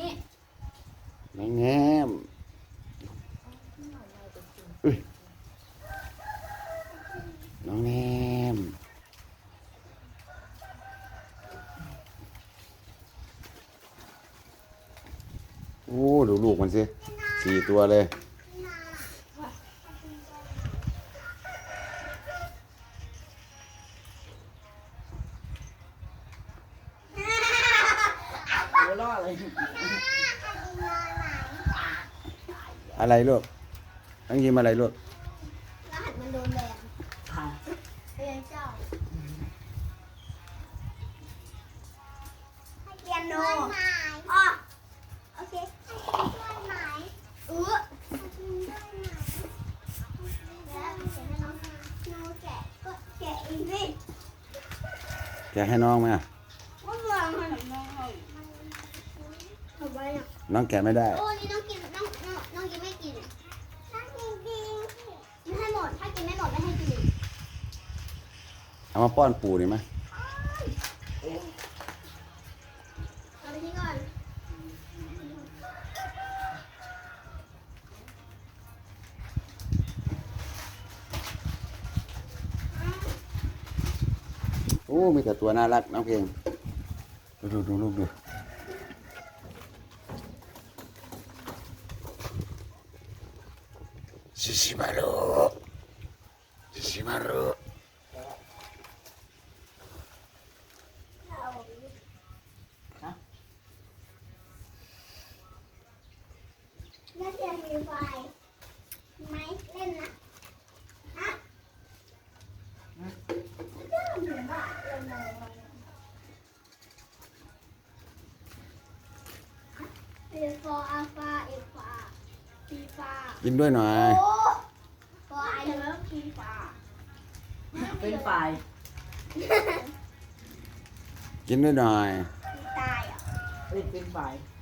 นี่นางงามน้องแนมโอ้ ดูลูกมันสิสี่ตัวเลย ล่อเลย อะไรลูกน้องยิ้มอะไรลูกรหัสมันโดนแบนค่ะเรียนเจ้าให้เปียโนอ๋อโอเคให้ช่วยไหมเออแล้วเขียนให้น้องน้องแกะก็แกะเองสิแกะให้น้องไหมอะ ว่าเมืองมันน้อง ทำไมอะน้องแกะไม่ได้ โอ้นี่น้องกินน้องน้องน้องกินไม่กินน้องกินจริงไม่ให้หมด ถ้ากินไม่หมดไม่ให้กินเอามาป้อนปู่ดีไหมเอาไปทิ้งก่อนโอ้ มีแต่ตัวน่ารักน้องเพลงดูดูดูลูกดู ชิชิมารุชิชิมารุน่าจะมีไฟไหมเล่นนะฮะเจ้าหนูบ้าเล่นอะไรเอฟออัลฟาเอฟาฟีฟากินด้วยหน่อย โอ้ฟอไอเลิฟฟีฟาเป็นฝ่ายกินด้วยหน่อยตายอะเป็นเป็นฝ่ายฟ